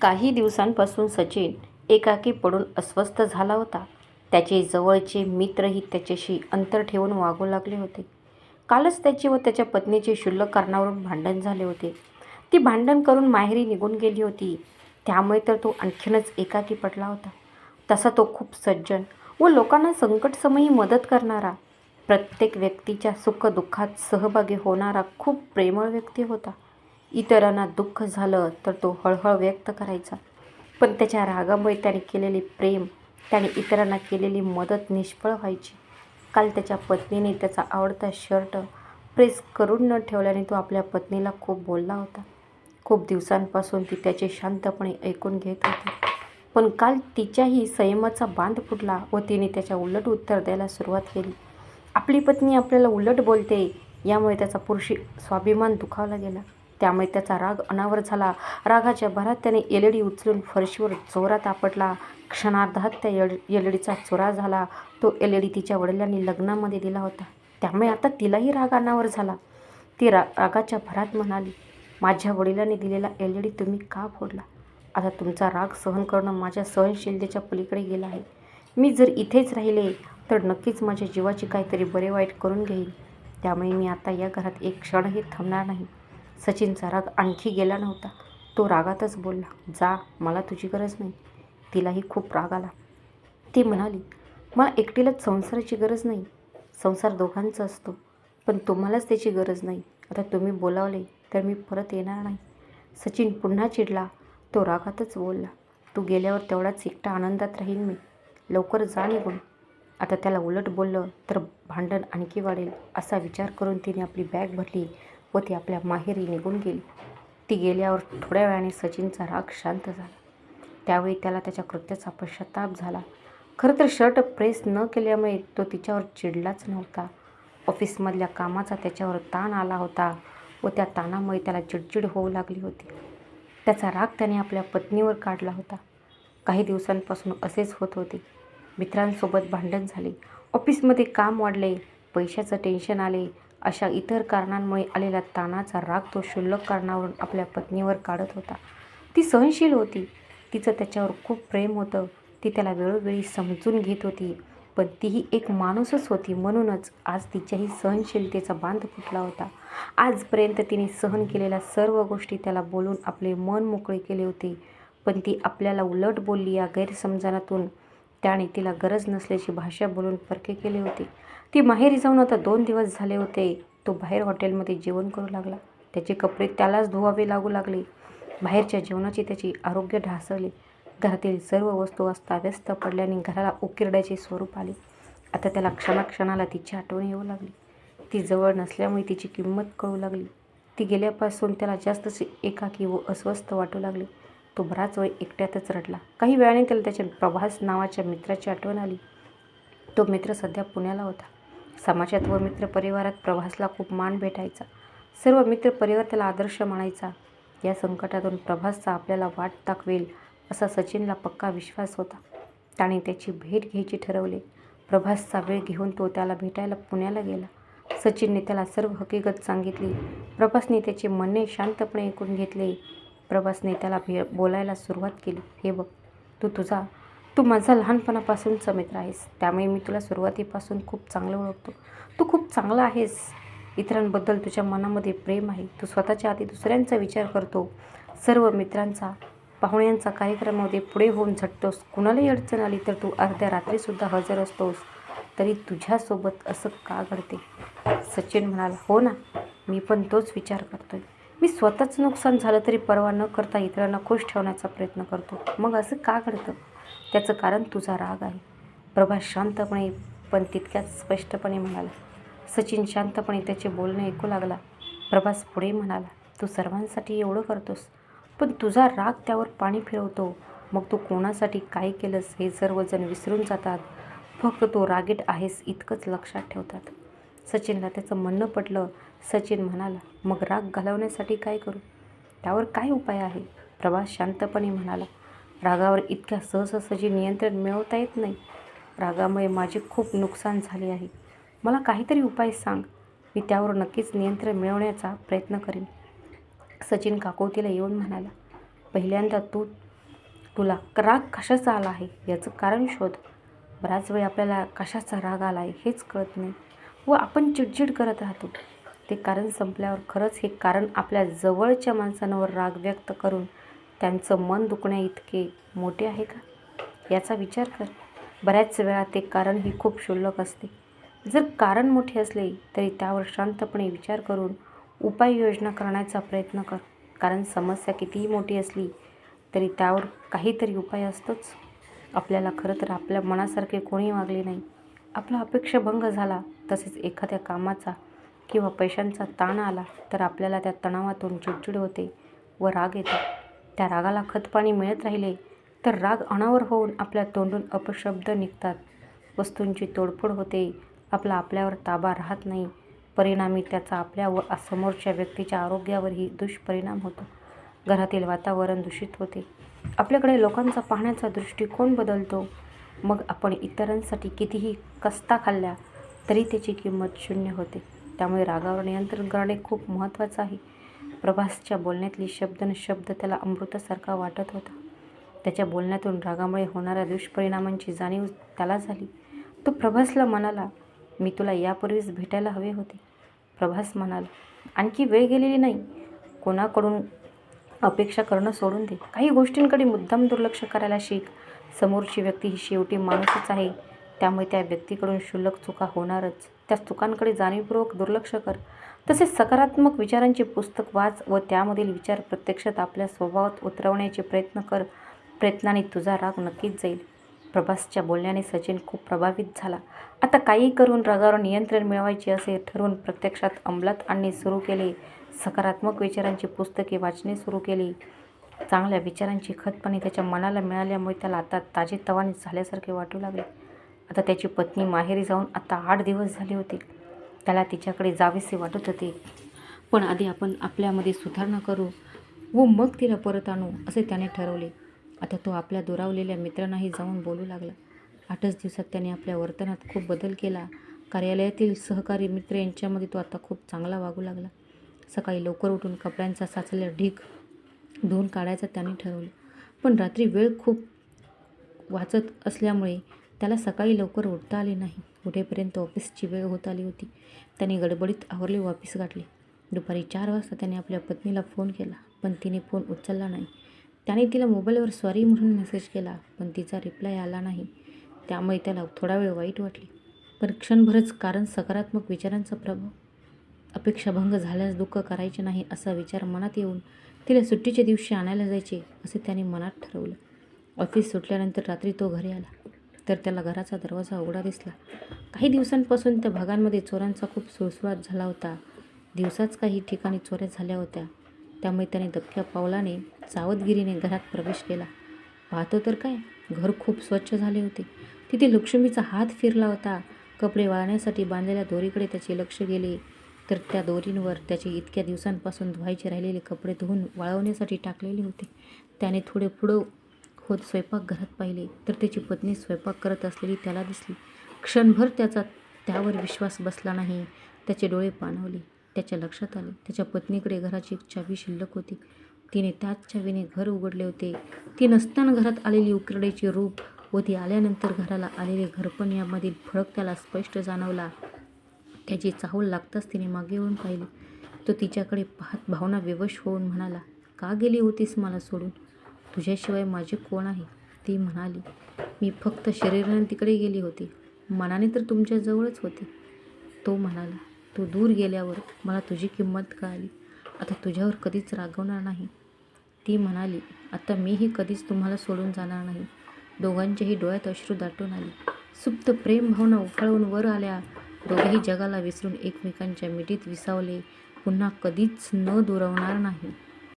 काही दिवसांपासून सचिन एकाकी पडून अस्वस्थ झाला होता. त्याचे जवळचे मित्रही त्याच्याशी अंतर ठेवून वागू लागले होते. कालच त्याचे व त्याच्या पत्नीचे क्षुल्लक कारणावरून भांडण झाले होते. ती भांडण करून माहेरी निघून गेली होती. त्यामुळे तर तो आणखीनच एकाकी पडला होता. तसा तो खूप सज्जन व लोकांना संकटसमयी मदत करणारा, प्रत्येक व्यक्तीच्या सुखदुःखात सहभागी होणारा खूप प्रेमळ व्यक्ती होता. इतरांना दुःख झालं तर तो हळहळ व्यक्त करायचा. पण त्याच्या रागामुळे त्याने केलेले प्रेम, त्याने इतरांना केलेली मदत निष्फळ व्हायची. काल त्याच्या पत्नीने त्याचा आवडता शर्ट प्रेस करून न ठेवल्याने तो आपल्या पत्नीला खूप बोलला होता. खूप दिवसांपासून ती त्याचे शांतपणे ऐकून घेत होती. पण काल तिच्याही संयमाचा बांध फुटला व तिने त्याच्या उलट उत्तर द्यायला सुरुवात केली. आपली पत्नी आपल्याला उलट बोलते यामुळे त्याचा पुरुषी स्वाभिमान दुखावला गेला. त्यामुळे त्याचा राग अनावर झाला. रागाच्या भरात त्याने एलईडी उचलून फरशीवर जोरात आपटला. क्षणार्धात त्या एल एलईडीचा चोरा झाला. तो एलईडी तिच्या वडिलांनी लग्नामध्ये दिला होता. त्यामुळे आता तिलाही राग अनावर झाला. ती रा रागाच्या भरात म्हणाली, माझ्या वडिलांनी दिलेला एलईडी तुम्ही का फोडला? आता तुमचा राग सहन करणं माझ्या सहनशीलतेच्या पलीकडे गेलं आहे. मी जर इथेच राहिले तर नक्कीच माझ्या जीवाची काहीतरी बरे-वाईट करून घेईन. त्यामुळे मी आता या घरात एक क्षणही थांबणार नाही. सचिनचा राग आणखी गेला नव्हता. तो रागातच बोलला, जा, मला तुझी गरज नाही. तिलाही खूप राग आला. ती म्हणाली, मला एकटीलाच संसाराची गरज नाही. संसार दोघांचा असतो. पण तुम्हालाच त्याची गरज नाही. आता तुम्ही बोलावले तर मी परत येणार नाही. सचिन पुन्हा चिडला. तो रागातच बोलला, तू गेल्यावर तेवढाच एकटा आनंदात राहीन मी. लवकर जा निघून. आता त्याला उलट बोललं तर भांडण आणखी वाढेल असा विचार करून तिने आपली बॅग भरली व ती आपल्या माहेरी निघून गेली. ती गेल्यावर थोड्या वेळाने सचिनचा राग शांत झाला. त्यावेळी त्याला त्याच्या कृत्याचा पश्चाताप झाला. खरं तर शर्ट प्रेस न केल्यामुळे तो तिच्यावर चिडलाच नव्हता. ऑफिसमधल्या कामाचा त्याच्यावर ताण आला होता व त्या ताणामुळे त्याला चिडचिड होऊ लागली होती. त्याचा राग त्याने आपल्या पत्नीवर काढला होता. काही दिवसांपासून असेच होत होते. मित्रांसोबत भांडण झाले, ऑफिसमध्ये काम वाढले, पैशाचं टेन्शन आले अशा इतर कारणांमुळे आलेला ताणाचा राग तो क्षुल्लक कारणावरून आपल्या पत्नीवर काढत होता. ती सहनशील होती. तिचं त्याच्यावर खूप प्रेम होतं. ती त्याला वेळोवेळी समजून घेत होती. पण तीही एक माणूसच होती म्हणूनच आज तिच्याही सहनशीलतेचा बांध फुटला होता. आजपर्यंत तिने सहन केलेल्या सर्व गोष्टी त्याला बोलून आपले मन मोकळे केले होते. पण ती आपल्याला उलट बोलली या गैरसमजातून त्याने तिला गरज नसल्याची भाषा बोलून परके केले होते. ती माहेरी जाऊन आता दोन दिवस झाले होते. तो बाहेर हॉटेलमध्ये जेवण करू लागला. त्याचे कपडे त्यालाच धुवावे लागू लागले. बाहेरच्या जेवणाची त्याची आरोग्य ढासळले. घरातील सर्व वस्तू अस्ताव्यस्त पडल्याने घराला उकिरड्याचे स्वरूप आले. आता त्याला क्षणाक्षणाला तिची आठवण येऊ लागली. ती जवळ नसल्यामुळे तिची किंमत कळू लागली. ती गेल्यापासून त्याला जास्तच एकाकी व अस्वस्थ वाटू लागले. तो बराच वेळ एकट्यातच रडला. काही वेळाने त्याला त्याच्या प्रभास नावाच्या मित्राची आठवण आली. तो मित्र सध्या पुण्याला होता. समाजात व मित्रपरिवारात प्रभासला खूप मान भेटायचा. सर्व मित्रपरिवार त्याला आदर्श मानायचा. या संकटातून प्रभासचा आपल्याला वाट दाखवेल असा सचिनला पक्का विश्वास होता. त्याने त्याची भेट घ्यायची ठरवले. प्रभासचा वेळ घेऊन तो त्याला भेटायला पुण्याला गेला. सचिनने त्याला सर्व हकीकत सांगितली. प्रभासने त्याचे म्हणणे शांतपणे ऐकून घेतले. प्रभासने त्याला भे बोलायला सुरुवात केली, हे बघ, तू तुझा तू माझा लहानपणापासूनचा मित्र आहेस. त्यामुळे मी तुला सुरुवातीपासून खूप चांगलं ओळखतो. तू खूप चांगला आहेस. इतरांबद्दल तुझ्या मनामध्ये प्रेम आहे. तू स्वतःच्या आधी दुसऱ्यांचा विचार करतो. सर्व मित्रांचा, पाहुण्यांचा कार्यक्रमामध्ये पुढे होऊन झटतोस. कुणालाही अडचण आली तर तू अर्ध्या रात्रीसुद्धा हजर असतोस. तरी तुझ्यासोबत असं का घडते? सचिन म्हणाला, हो ना, मी पण तोच विचार करतोय. मी स्वतःचं नुकसान झालं तरी पर्वा न करता इतरांना खुश ठेवण्याचा प्रयत्न करतो. मग असं का घडतं? त्याचं कारण तुझा राग आहे. प्रभास शांतपणे पण तितक्याच स्पष्टपणे म्हणाला. सचिन शांतपणे त्याचे बोलणे ऐकू लागला. प्रभास पुढे म्हणाला, तू सर्वांसाठी एवढं करतोस, पण तुझा राग त्यावर पाणी फिरवतो. मग तू कोणासाठी काय केलंस हे सर्वजण विसरून जातात. फक्त तो रागीट आहेस इतकंच लक्षात ठेवतात. सचिनला त्याचं म्हणणं पटलं. सचिन म्हणाला, मग राग घालवण्यासाठी काय करू? त्यावर काय उपाय आहे? प्रभास शांतपणे म्हणाला, रागावर इतक्या सहजासहजी नियंत्रण मिळवता येत नाही. रागामुळे माझे खूप नुकसान झाले आहे. मला काहीतरी उपाय सांग. मी त्यावर नक्कीच नियंत्रण मिळवण्याचा प्रयत्न करेन सचिन काकोतीला येऊन म्हणाला, पहिल्यांदा तू तुला राग कशाचा आला आहे याचं कारण शोध बराच वेळ आपल्याला कशाचा राग आला आहे हेच कळत नाही व आपण चिडचिड करत राहतो ते कारण संपल्यावर खरंच हे कारण आपल्या जवळच्या माणसांवर राग व्यक्त करून त्यांचं मन दुखण्या इतके मोठे आहे का? याचा विचार कर. बऱ्याच वेळा ते कारण ही खूप क्षुल्लक असते. जर कारण मोठे असले तरी त्यावर शांतपणे विचार करून उपाययोजना करण्याचा प्रयत्न कर. कारण समस्या कितीही मोठी असली तरी त्यावर काहीतरी उपाय असतोच. आपल्याला खरं तर आपल्या मनासारखे कोणी वागले नाही. आपला अपेक्षाभंग झाला तसेच एखाद्या कामाचा किंवा पैशांचा ताण आला तर आपल्याला त्या तणावातून चिडचिड होते व राग येतो. त्या रागाला खतपाणी मिळत राहिले तर राग अनावर होऊन आपल्या तोंडून अपशब्द निघतात. वस्तूंची तोडफोड होते आपला आपल्यावर ताबा राहत नाही. परिणामी त्याचा आपल्या व समोरच्या व्यक्तीच्या आरोग्यावरही दुष्परिणाम होतो. घरातील वातावरण दूषित होते. आपल्याकडे लोकांचा पाहण्याचा दृष्टिकोन बदलतो. मग आपण इतरांसाठी कितीही कस्ता खाल्ल्या तरी त्याची किंमत शून्य होते. त्यामुळे रागावर नियंत्रण करणे खूप महत्त्वाचं आहे. प्रभासच्या बोलण्यातली शब्द न शब्द त्याला अमृतासारखा वाटत होता. त्याच्या बोलण्यातून रागामुळे होणाऱ्या दुष्परिणामांची जाणीव त्याला झाली. तो प्रभासला म्हणाला मी तुला यापूर्वीच भेटायला हवे होते. प्रभास म्हणाला आणखी वेळ गेलेली नाही. कोणाकडून अपेक्षा करणं सोडून दे. काही गोष्टींकडे मुद्दाम दुर्लक्ष करायला शिक. समोरची व्यक्ती ही शेवटी माणूसच आहे. त्यामुळे त्या व्यक्तीकडून क्षुल्लक चुका होणारच. त्या चुकांकडे जाणीवपूर्वक दुर्लक्ष कर. तसेच सकारात्मक विचारांचे पुस्तक वाच व त्यामधील विचार प्रत्यक्षात आपल्या स्वभावात उतरवण्याचे प्रयत्न कर. प्रयत्नाने तुझा राग नक्कीच जाईल. प्रभासच्या बोलण्याने सचिन खूप प्रभावित झाला. आता काही करून रागावर नियंत्रण मिळवायचे असे ठरवून प्रत्यक्षात अंमलात आणणे सुरू केले. सकारात्मक विचारांची पुस्तके वाचणे सुरू केली. चांगल्या विचारांची खतपणे त्याच्या मनाला मिळाल्यामुळे त्याला आता ताजेतवाने झाल्यासारखे वाटू लागले. आता त्याची पत्नी माहेरी जाऊन आता आठ दिवस झाले होते. त्याला तिच्याकडे जावेसे वाटत होते. पण आधी आपण आपल्यामध्ये सुधारणा करू व मग तिला परत आणू असे त्याने ठरवले. आता तो आपल्या दुरावलेल्या मित्रांनाही जाऊन बोलू लागला. आठच दिवसात त्याने आपल्या वर्तनात खूप बदल केला. कार्यालयातील सहकारी मित्र यांच्यामध्ये तो आता खूप चांगला वागू लागला. सकाळी लवकर उठून कपड्यांचा साचलेला ढीक धुवून काढायचं त्याने ठरवलं. पण रात्री वेळ खूप वाचत असल्यामुळे त्याला सकाळी लवकर उठता आले नाही. उठेपर्यंत ऑफिसची वेळ होत आली होती त्याने गडबडीत आवरले व ऑफिस गाठले. दुपारी चार वाजता त्याने आपल्या पत्नीला फोन केला पण तिने फोन उचलला नाही. त्याने तिला मोबाईलवर सॉरी म्हणून मेसेज केला पण तिचा रिप्लाय आला नाही. त्यामुळे त्याला थोडा वेळ वाईट वाटले. पण क्षणभरच कारण सकारात्मक विचारांचा प्रभाव. अपेक्षाभंग झाल्यास दुःख करायचे नाही असा विचार मनात येऊन तिला सुट्टीच्या दिवशी आणायला जायचे असे त्याने मनात ठरवलं. ऑफिस सुटल्यानंतर रात्री तो घरी आला. तर त्याला घराचा दरवाजा उघडा दिसला. काही दिवसांपासून त्या भागांमध्ये चोरांचा खूप सुळसुळाट झाला होता. दिवसाच काही ठिकाणी चोऱ्या झाल्या होत्या. त्यामुळे त्याने दबक्या पावलाने सावधगिरीने घरात प्रवेश केला. पाहतो तर काय? घर खूप स्वच्छ झाले होते. तिथे लक्ष्मीचा हात फिरला होता. कपडे वाळण्यासाठी बांधलेल्या दोरीकडे त्याचे लक्ष गेले. तर त्या दोरींवर त्याचे इतक्या दिवसांपासून धुवायचे राहिलेले कपडे धुवून वाळवण्यासाठी टाकलेले होते. त्याने थोडे पुढं होत स्वयंपाकघरात पाहिले तर त्याची पत्नी स्वयंपाक करत असलेली त्याला दिसली. क्षणभर त्याचा त्यावर विश्वास बसला नाही. त्याचे डोळे पाणवले. त्याच्या लक्षात आले. त्याच्या पत्नीकडे घराची चावी शिल्लक होती. तिने त्याच चावीने घर उघडले होते. ती नसताना घरात आलेली उकिरड्याचे रूप व ती आल्यानंतर घराला आलेले घरपण यामधील फरक त्याला स्पष्ट जाणवला. त्याची चाहूल लागताच तिने मागे येऊन पाहिले. तो तिच्याकडे पाहत भावना विवश होऊन म्हणाला का गेली होतीस मला सोडून? तुझ्याशिवाय माझे कोण आहे? ती म्हणाली. मी फक्त शरीराने तिकडे गेली होती. मनाने तर तुमच्याजवळच होते. तो म्हणाला तू दूर गेल्यावर मला तुझी किंमत कळाली. आता तुझ्यावर कधीच रागवणार नाही. ती म्हणाली आता मीही कधीच तुम्हाला सोडून जाणार नाही. दोघांच्याही डोळ्यात अश्रू दाटून आले. सुप्त प्रेमभावना उफाळून वर आल्या. दोघेही जगाला विसरून एकमेकांच्या मिठीत विसावले. पुन्हा कधीच न दुरवणार नाही.